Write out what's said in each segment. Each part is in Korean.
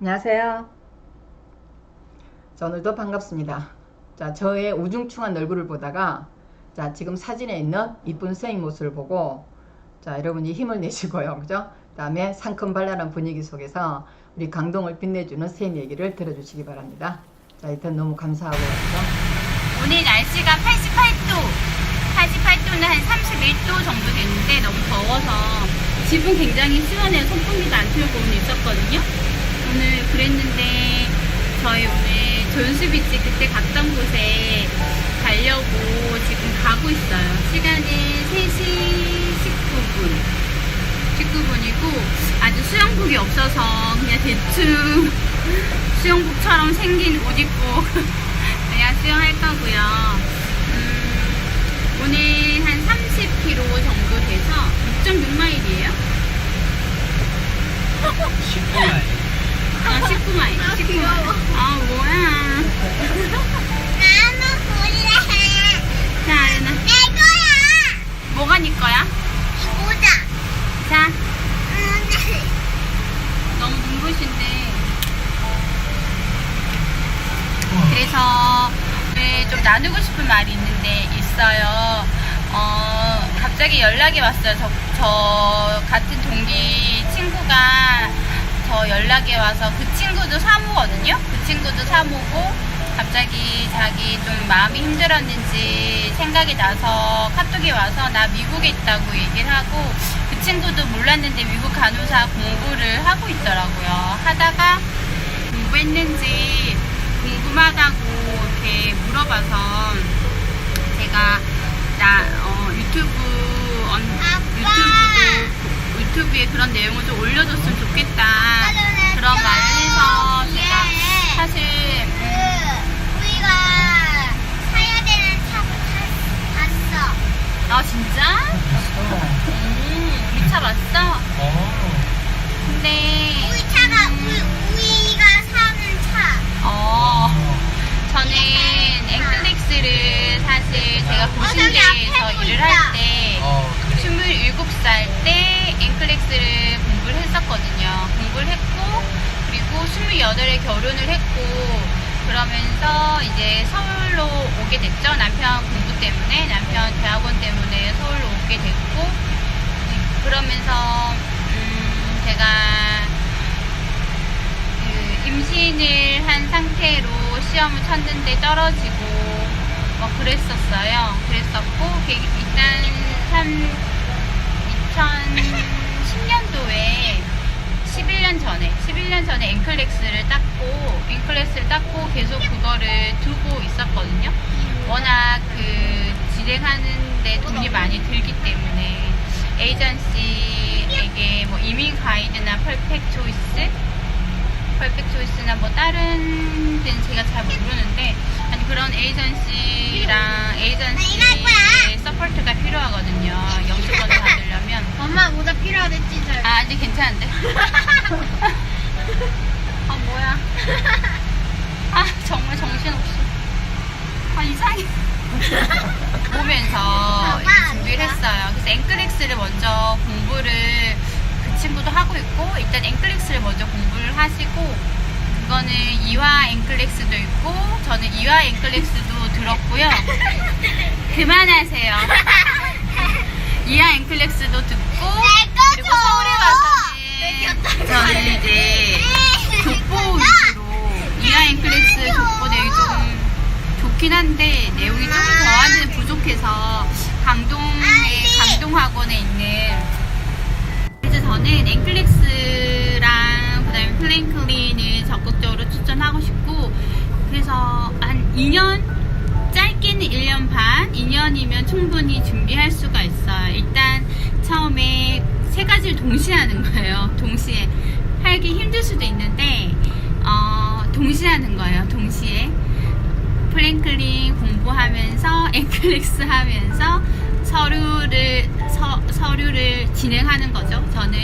안녕하세요. 자, 오늘도 반갑습니다. 자, 저의 우중충한 얼굴을 보다가 자, 지금 사진에 있는 이쁜 선생님 모습을 보고 자, 여러분이 힘을 내시고요. 그죠? 그다음에 상큼발랄한 분위기 속에서 우리 강동을 빛내주는 선생님 얘기를 들어주시기 바랍니다. 자, 일단 너무 감사하고요. 그죠? 오늘 날씨가 88도, 88도는 한 31도 정도 됐는데 너무 더워서 집은 굉장히 시원해요. 선풍기도 안 틀고 오늘 있었거든요. 오늘 그랬는데 저희 오늘 전수비치 그때 갔던 곳에 가려고 지금 가고 있어요. 시간은 3시 19분. 19분이고 아직 수영복이 없어서 그냥 대충 수영복처럼 생긴 옷 입고 그냥 수영할 거고요. 음, 오늘 한 30km 정도 돼서 6.6마일이에요. 19마일. 아, 19마일. 19마일. 아, 뭐야. 자, 거야. 뭐가 네 거야? 보자. 자, 응, 네. 너무 눈부신데. 그래서 오늘 좀 나누고 싶은 말이 있는데 있어요. 어, 갑자기 연락이 왔어요. 저, 저 같은 동기 친구가 저 연락이 와서 그 친구도 사무거든요. 그 친구도 사무고 갑자기 자기 좀 마음이 힘들었는지 생각이 나서 카톡이 와서 나 미국에 있다고 얘기를 하고 그 친구도 몰랐는데 미국 간호사 공부를 하고 있더라고요. 하다가 공부했는지 궁금하다고 이렇게 물어봐서 제가 나 어, 유튜브 언, 유튜브도 유튜브에 그런 내용을 좀 올려줬으면 좋겠다 그런 말을 해서 제가 사실. 아 진짜? 음, 우리 차 봤어? 어. 때 앵클렉스를 공부를 했었거든요. 공부를 했고, 그리고 28에 결혼을 했고, 그러면서 이제 서울로 오게 됐죠. 남편 공부 때문에, 남편 대학원 때문에 서울로 오게 됐고, 그러면서, 음, 제가 그 임신을 한 상태로 시험을 쳤는데 떨어지고 뭐 그랬었어요. 그랬었고 게- 일단 한 2010년도에 11년 전에 11년 전에 앵클렉스를 땄고 앵클렉스를 땄고 계속 그거를 두고 있었거든요. 워낙 그 진행하는데 돈이 많이 들기 때문에 에이전시에게 뭐 이민 가이드나 펄펙 초이스 펄펙 초이스나 뭐 다른 데는 제가 잘 모르는데 아니 그런 에이전시랑 에이전시 의 서포트가 필요하거든요. 영주권을 받으려면. 엄마 모자 필요하댔지 잘. 아 아직 괜찮은데? 아 뭐야? 아 정말 정신없어. 아 이상해. 보면서 준비를 했어요. 그래서 앵클렉스를 먼저 공부를 그 친구도 하고 있고 일단 앵클렉스를 먼저 공부를 하시고 그거는 이화 앵클렉스도 있고 저는 이화 앵클렉스도 들었고요. 그만하세요. 이하 앵클렉스도 듣고 그리고 서울에 가서는 저는 이제 족보 위주로 이하 앵클렉스 족보 내용이 조금 좋긴 한데 내용이 조금 더하는 부족해서 강동에 강동학원에 있는 그래서 저는 앵클렉스랑 그다음에 플랭클린을 적극적으로 추천하고 싶고 그래서 한 2년 짧게는 1년 반, 2년이면 충분히 준비할 수가 있어요. 일단 처음에 세 가지를 동시에 하는 거예요. 동시에. 하기 힘들 수도 있는데, 어, 동시에 하는 거예요. 동시에. 플랭클린 공부하면서, 앵클렉스 하면서 서류를, 서, 서류를 진행하는 거죠. 저는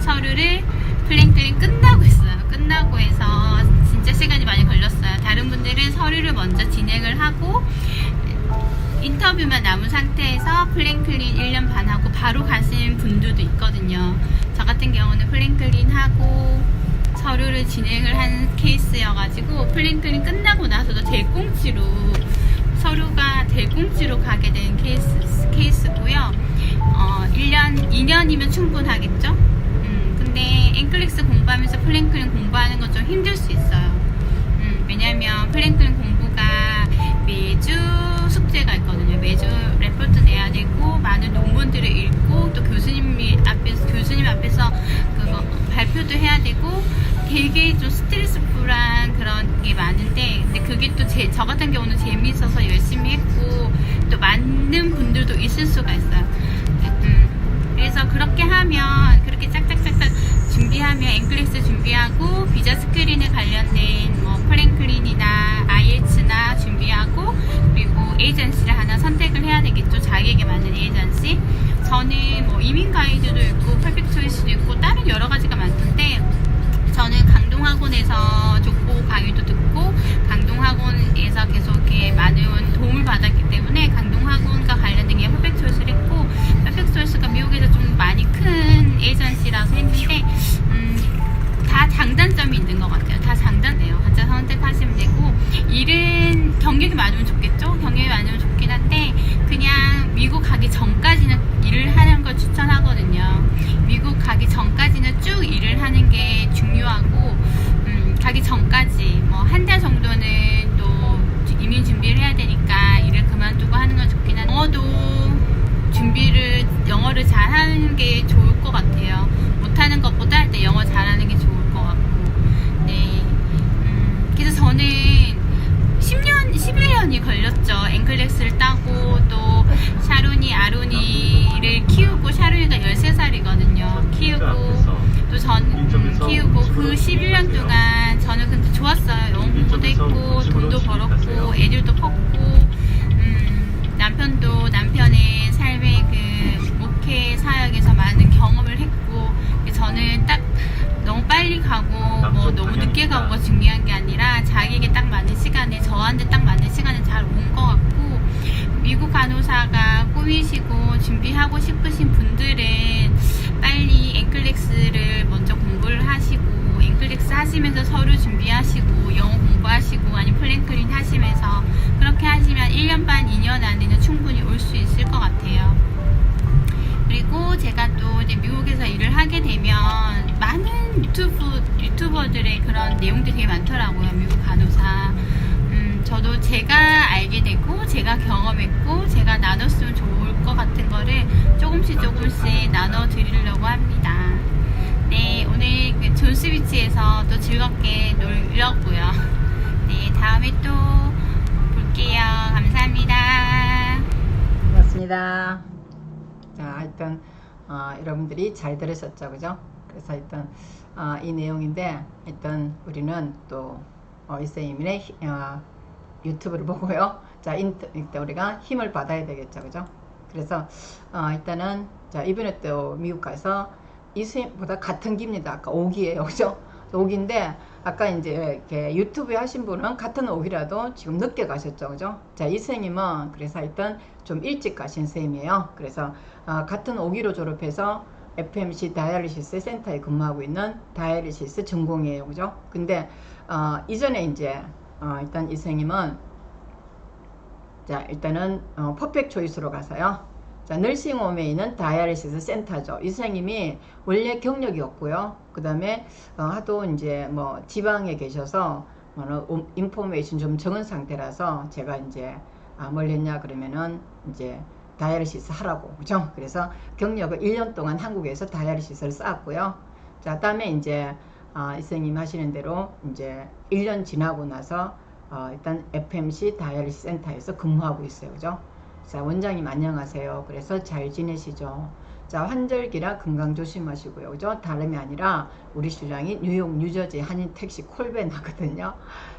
서류를 플랭클린 끝나고 했어요. 끝나고 해서 진짜 시간이 많이 걸렸어요. 다른 분들은 서류를 먼저 진행을 하고 인터뷰만 남은 상태에서 플랭클린 1년 반 하고 바로 가신 분들도 있거든요. 저 같은 경우는 플랭클린 하고 서류를 진행을 한 케이스여가지고 플랭클린 끝나고 나서도 대꽁치로 서류가 대꽁치로 가게 된 케이스, 케이스고요. 어, 1년, 2년이면 충분하겠죠? 음, 근데 앵클릭스 공부하면서 플랭클린 공부하는 건 좀 힘들 수 있어요. 음, 왜냐면 플랭클린 공부가 매주 숙제가 있거든요. 매주 레포트 내야 되고 많은 논문들을 읽고 또 교수님이 앞에서 교수님 앞에서 그거 발표도 해야 되고 되게 좀 스트레스풀한 그런 게 많은데 근데 그게 또제저 같은 경우는 재미있어서 열심히 했고 또 맞는 분들도 있을 수가 있어요. 음, 그래서 그렇게 하면 그렇게 짝짝짝짝 준비하면 앵글릭스 준비하고 비자 스크린에 관련된 뭐 플랭클린이나 IELTS나 준비하고 그리고 에이전시를 하나 선택을 해야 되겠죠. 자기에게 맞는 에이전시. 저는 뭐 이민 가이드도 있고 퍼펙트 초이스도 있고 다른 여러 가지가 많던데 저는 강동학원에서 족보 강의도 듣고 영어를 잘하는 게 좋을 것 같아요. 못하는 것보다 할때 영어 잘하는 게 좋을 것 같고 네. 음, 그래서 저는 10년, 11년이 걸렸죠. 앵클렉스를 따고 또 샤론이, 아론이를 키우고 샤론이가 13살이거든요. 키우고 또 전 음, 키우고 그 11년 동안 저는 근데 좋았어요. 영어 공부도 했고 돈도 벌었고 애들도 컸고 음, 남편도 남편의 삶의 그 간호사가 꿈이시고 준비하고 싶으신 분들은 빨리 앵클렉스를 먼저 공부를 하시고 앵클렉스 하시면서 서류 준비하시고 영어 공부하시고 아니면 플랭클린 하시면서 그렇게 하시면 1년 반, 2년 안에는 충분히 올 수 있을 것 같아요. 그리고 제가 또 이제 미국에서 일을 하게 되면 많은 유튜브 유튜버들의 그런 내용들이 되게 많더라고요. 미국 간호사. 음, 저도 제가 알게 되고 제가 경험했고 제가 나눴으면 좋을 것 같은 거를 조금씩 조금씩 나눠 드리려고 합니다. 네, 오늘 그 존스비치에서 또 즐겁게 놀려고요. 네, 다음에 또 볼게요. 감사합니다. 고맙습니다. 자, 하여튼 어, 여러분들이 잘 들으셨죠, 그죠? 그래서 하여튼 어, 이 내용인데 하여튼 우리는 또 어, 이세이민의 히- 어, 유튜브를 보고요. 자, 인터, 일단 우리가 힘을 받아야 되겠죠, 그죠? 그래서 어, 일단은 자 이번에 또 미국 가서 이수님보다 같은 기입니다. 아까 5기예요, 그죠? 5기인데 아까 이제 이렇게 유튜브에 하신 분은 같은 5기라도 지금 늦게 가셨죠, 그죠? 자, 이 선생님은 그래서 하여튼 좀 일찍 가신 쌤이에요. 그래서 어, 같은 5기로 졸업해서 FMC 다이알리시스 센터에 근무하고 있는 다이알리시스 전공이에요, 그죠? 근데 어, 이전에 이제 어, 일단 이 선생님은 자 일단은 어, 퍼펙트 초이스로 가서요. 자 널싱홈에 있는 다이아리시스 센터죠. 이 선생님이 원래 경력이 없고요. 그 다음에 어, 하도 이제 뭐 지방에 계셔서 뭐 인포메이션 좀 적은 상태라서 제가 이제 아, 뭘 했냐 그러면은 이제 다이아리시스 하라고 그죠? 그래서 경력을 1년 동안 한국에서 다이아리시스를 쌓았고요. 자 다음에 이제 아, 이 선생님 하시는 대로 이제 1년 지나고 나서 어, 일단 FMC 다이아리시 센터에서 근무하고 있어요. 그죠? 자, 원장님 안녕하세요. 그래서 잘 지내시죠? 자, 환절기라 건강 조심하시고요. 그죠? 다름이 아니라 우리 신랑이 뉴욕, 뉴저지 한인 택시 콜벤 하거든요.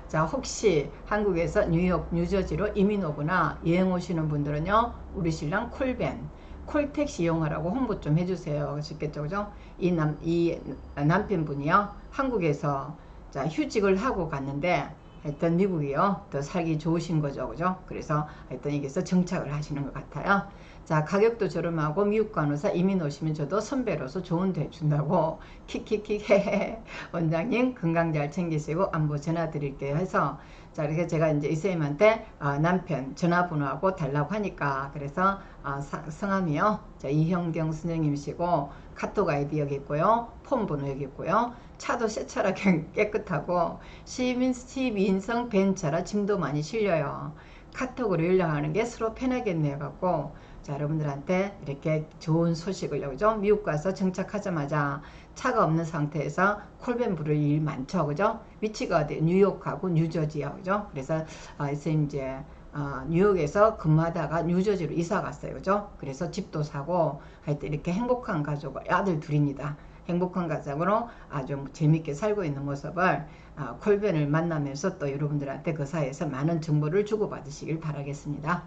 자, 혹시 한국에서 뉴욕, 뉴저지로 이민 오거나 여행 오시는 분들은요, 우리 신랑 콜벤, 콜택시 이용하라고 홍보 좀 해주세요. 아시겠죠? 그죠? 이 남, 이 남편분이요, 한국에서 자, 휴직을 하고 갔는데, 하여튼 미국이요. 더 살기 좋으신 거죠. 그죠? 그래서 하여튼 여기서 정착을 하시는 것 같아요. 자 가격도 저렴하고 미국 간호사 이민 오시면 저도 선배로서 좋은 대 준다고 킥킥킥 헤헤. 원장님 건강 잘 챙기시고 안부 전화 드릴게요. 해서 자 이렇게 제가 이제 이 선생님한테 아, 남편 전화번호하고 달라고 하니까 그래서 아, 사- 성함이요. 자 이형경 선생님이시고 카톡 아이디 여기 있고요. 폰 번호 여기 있고요. 차도 새 차라 깨- 깨끗하고 시민 시민성 벤차라 짐도 많이 실려요. 카톡으로 연락하는 게 서로 편하겠네 요. 갖고 자 여러분들한테 이렇게 좋은 소식을 그죠? 미국 가서 정착하자마자 차가 없는 상태에서 콜벤 부를 일 많죠 그죠? 위치가 어디? 뉴욕하고 뉴저지야 그죠? 그래서 아 선생님 이제 아, 뉴욕에서 근무하다가 뉴저지로 이사 갔어요 그죠? 그래서 집도 사고 하여튼 이렇게 행복한 가족 아들 둘입니다. 행복한 가정으로 아주 재밌게 살고 있는 모습을 아, 콜벤을 만나면서 또 여러분들한테 그 사이에서 많은 정보를 주고받으시길 바라겠습니다.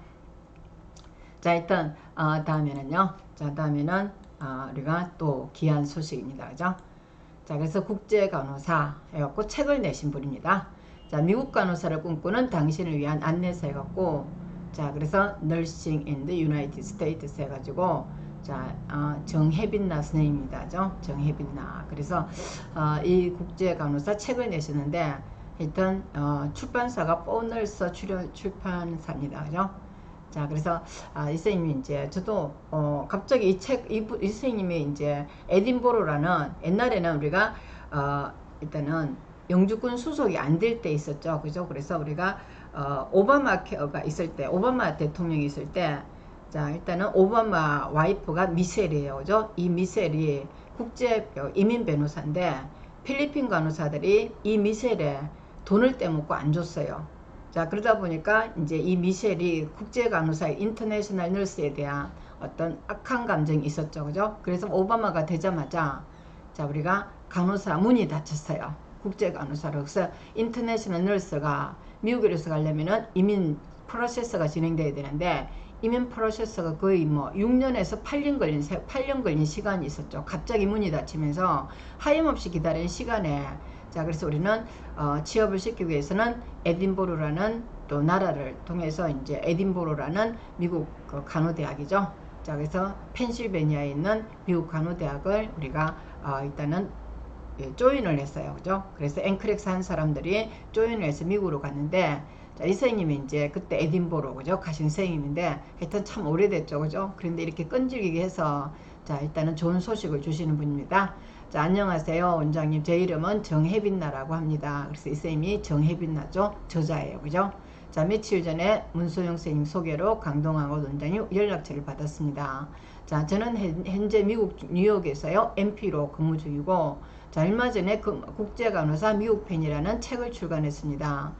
자 일단 어, 다음에는요. 자 다음에는 어, 우리가 또 귀한 소식입니다. 그죠? 자 그래서 국제 간호사 해갖고 책을 내신 분입니다. 자 미국 간호사를 꿈꾸는 당신을 위한 안내서 해갖고 자 그래서 Nursing in the United States 해가지고 자 어, 정혜빈나 선생님입니다. 그죠? 정혜빈나 그래서 어, 이 국제 간호사 책을 내시는데 일단 어, 출판사가 출연 출판사입니다. 그죠? 자, 그래서 아, 이 선생님이 이제 저도 어, 갑자기 이 책, 이, 부- 이 선생님이 이제 에딘보로라는 옛날에는 우리가 어, 일단은 영주권 수속이 안 될 때 있었죠. 그죠? 그래서 우리가 어, 오바마 케어가 있을 때, 오바마 대통령이 있을 때, 자, 일단은 오바마 와이프가 미셀이에요. 그죠? 이 미셀이 국제 이민 변호사인데 필리핀 간호사들이 이 미셀에 돈을 떼먹고 안 줬어요. 자 그러다 보니까 이제 이 미셸이 국제 간호사 인터내셔널 너스에 대한 어떤 악한 감정이 있었죠. 그죠? 그래서 오바마가 되자마자 자 우리가 간호사 문이 닫혔어요. 국제 간호사로. 그래서 인터내셔널 너스가 미국에서 가려면은 이민 프로세스가 진행돼야 되는데 이민 프로세스가 거의 뭐 6년에서 8년 걸린 8년 걸린 시간이 있었죠. 갑자기 문이 닫히면서 하염없이 기다린 시간에 자 그래서 우리는 어, 취업을 시키기 위해서는 에딘보르라는 또 나라를 통해서 이제 에딘보르라는 미국 그 간호대학이죠. 자 그래서 펜실베니아에 있는 미국 간호대학을 우리가 어, 일단은 예, 조인을 했어요. 그죠? 그래서 앵크렉스 한 사람들이 조인을 해서 미국으로 갔는데 자, 이 선생님이 이제 그때 에딘보로 그죠? 가신 선생님인데 하여튼 참 오래됐죠. 그죠? 그런데 이렇게 끈질기게 해서 자, 일단은 좋은 소식을 주시는 분입니다. 자, 안녕하세요. 원장님. 제 이름은 정혜빈나라고 합니다. 그래서 이 선생님이 정혜빈나죠. 저자예요. 그죠? 자, 며칠 전에 문소영 선생님 소개로 강동학원 원장님 연락처를 받았습니다. 자, 저는 현- 현재 미국 뉴욕에서요. MP로 근무 중이고 자, 얼마 전에 그 국제간호사 미국편이라는 책을 출간했습니다.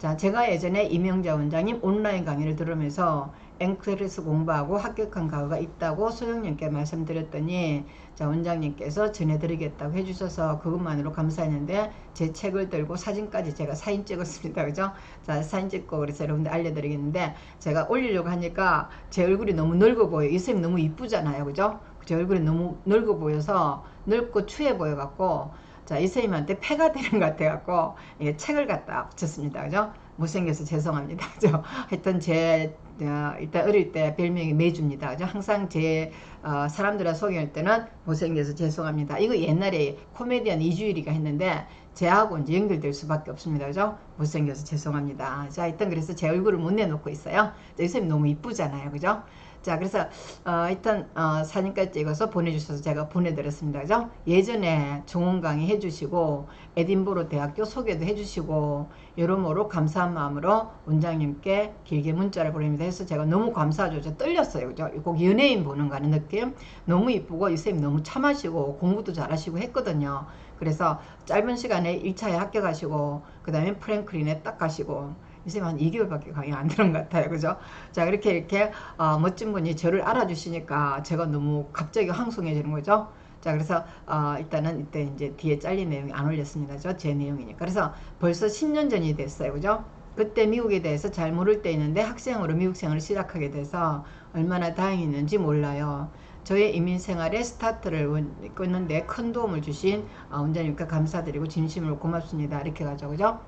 자, 제가 예전에 이명자 원장님 온라인 강의를 들으면서 앵크레스 공부하고 합격한 가구가 있다고 소영님께 말씀드렸더니 자 원장님께서 전해드리겠다고 해주셔서 그것만으로 감사했는데 제 책을 들고 사진까지 제가 사진 찍었습니다. 그죠? 자 사진 찍고 그래서 여러분들 알려드리겠는데 제가 올리려고 하니까 제 얼굴이 너무 넓어 보여 이 선생님 너무 이쁘잖아요. 그죠? 제 얼굴이 너무 넓어 보여서 넓고 추해 보여 갖고 자, 이 선생님한테 폐가 되는 것 같아갖고, 예, 책을 갖다 붙였습니다. 그죠? 못생겨서 죄송합니다. 그죠? 하여튼 제, 어, 일단 어릴 때 별명이 매주입니다. 그죠? 항상 제, 어, 사람들을 소개할 때는 못생겨서 죄송합니다. 이거 옛날에 코미디언 이주일이가 했는데, 제하고 이제 연결될 수밖에 없습니다. 그죠? 못생겨서 죄송합니다. 자, 하여튼 그래서 제 얼굴을 못 내놓고 있어요. 자, 이 선생님 너무 이쁘잖아요. 그죠? 자, 그래서, 어, 일단, 어, 사진까지 찍어서 보내주셔서 제가 보내드렸습니다. 그죠? 예전에 종원 강의 해주시고, 에딘보로 대학교 소개도 해주시고, 여러모로 감사한 마음으로 원장님께 길게 문자를 보냅니다. 해서 제가 너무 감사하죠. 저 떨렸어요. 그죠? 꼭 연예인 보는 거 하는 느낌? 너무 이쁘고, 이 선생님 너무 참하시고, 공부도 잘하시고 했거든요. 그래서 짧은 시간에 1차에 합격하시고, 그 다음에 프랭클린에 딱 가시고, 이제 한 2개월밖에 강의 안 들은 것 같아요. 그죠? 자, 이렇게 이렇게 어, 멋진 분이 저를 알아주시니까 제가 너무 갑자기 황송해지는 거죠. 자, 그래서 어, 일단은 이때 이제 뒤에 잘린 내용이 안 올렸습니다. 저제 내용이니까. 그래서 벌써 10년 전이 됐어요. 그죠? 그때 미국에 대해서 잘 모를 때 있는데 학생으로 미국 생활을 시작하게 돼서 얼마나 다행했는지 몰라요. 저의 이민 생활에 스타트를 원- 끊는데 큰 도움을 주신 어, 원장님께 감사드리고 진심으로 고맙습니다. 이렇게 가죠. 그죠?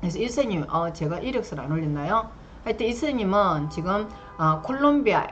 그래서 이 선생님, 어, 제가 이력서를 안 올렸나요? 하여튼 이 선생님은 지금 어, 콜롬비아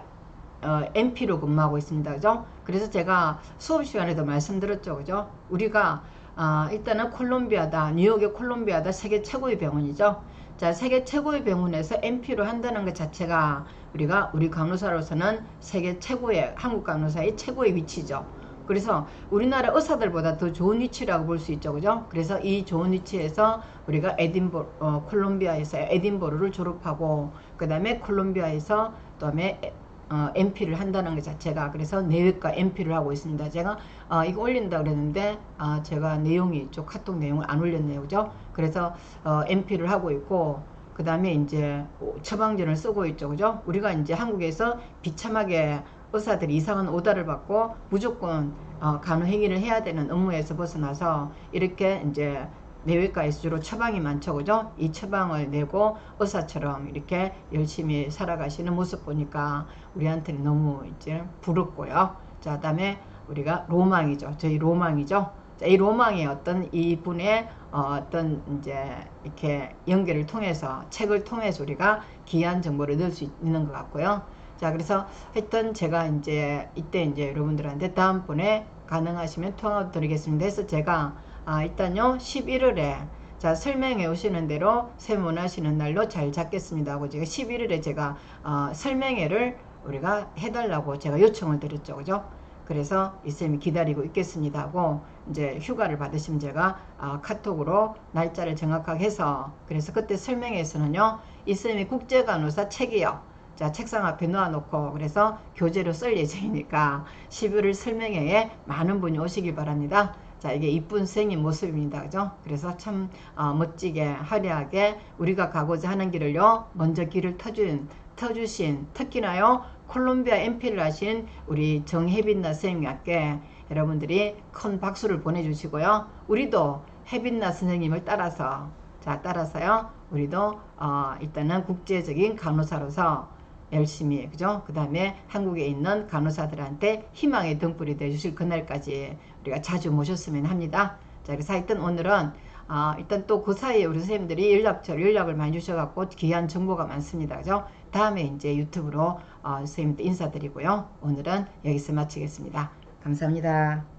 어, MP로 근무하고 있습니다. 그죠? 그래서 제가 수업 시간에도 말씀드렸죠. 그죠? 우리가 아, 일단은 콜롬비아다. 뉴욕의 콜롬비아다. 세계 최고의 병원이죠. 자, 세계 최고의 병원에서 MP로 한다는 것 자체가 우리가 우리 간호사로서는 세계 최고의 한국 간호사의 최고의 위치죠. 그래서 우리나라 의사들보다 더 좋은 위치라고 볼 수 있죠. 그죠? 그래서 이 좋은 위치에서 우리가 에딘버 어, 콜롬비아에서 에딘버러를 졸업하고 그 다음에 콜롬비아에서 그 다음에 에- 어, MP를 한다는 것 자체가 그래서 내외과 MP를 하고 있습니다. 제가 어, 이거 올린다 그랬는데 아, 제가 내용이 있죠. 카톡 내용을 안 올렸네요. 그죠? 그래서 어, MP를 하고 있고 그 다음에 이제 처방전을 쓰고 있죠. 그죠? 우리가 이제 한국에서 비참하게 의사들이 이상한 오다를 받고 무조건 어, 간호 행위를 해야 되는 업무에서 벗어나서 이렇게 이제 내외과에서 주로 처방이 많죠. 그죠? 이 처방을 내고 의사처럼 이렇게 열심히 살아가시는 모습 보니까 우리한테는 너무 이제 부럽고요. 자, 그 다음에 우리가 로망이죠. 저희 로망이죠. 자, 이 로망의 어떤 이분의 어, 어떤 이제 이렇게 연결을 통해서 책을 통해서 우리가 귀한 정보를 넣을 수 있는 것 같고요. 자, 그래서 하여튼 제가 이제 이때 이제 여러분들한테 다음번에 가능하시면 통화 드리겠습니다. 해서 제가 아, 일단요 11월에 자 설명해 오시는 대로 세문하시는 날로 잘 잡겠습니다 하고 제가 11월에 제가 어, 설명회를 우리가 해달라고 제가 요청을 드렸죠. 그죠? 그래서 이쌤이 기다리고 있겠습니다 하고 이제 휴가를 받으시면 제가 아, 카톡으로 날짜를 정확하게 해서 그래서 그때 설명회에서는요 이쌤이 국제간호사 책이요 자 책상 앞에 놓아놓고 그래서 교재로 쓸 예정이니까 11월 설명회에 많은 분이 오시길 바랍니다. 자 이게 이쁜 선생님 모습입니다. 그죠? 그래서 참 어, 멋지게 화려하게 우리가 가고자 하는 길을요 먼저 길을 터준 터주신 특히나요 콜롬비아 MP를 하신 우리 정혜빈나 선생님께 여러분들이 큰 박수를 보내주시고요. 우리도 혜빈나 선생님을 따라서 자 따라서요 우리도 어, 일단은 국제적인 간호사로서 열심히 그죠? 그 다음에 한국에 있는 간호사들한테 희망의 등불이 되주실 그날까지 우리가 자주 모셨으면 합니다. 자 그래서 하여튼 오늘은 아, 일단 또 그 사이에 우리 선생님들이 연락처 연락을 많이 주셔갖고 귀한 정보가 많습니다. 그죠? 다음에 이제 유튜브로 어, 선생님들 인사드리고요. 오늘은 여기서 마치겠습니다. 감사합니다.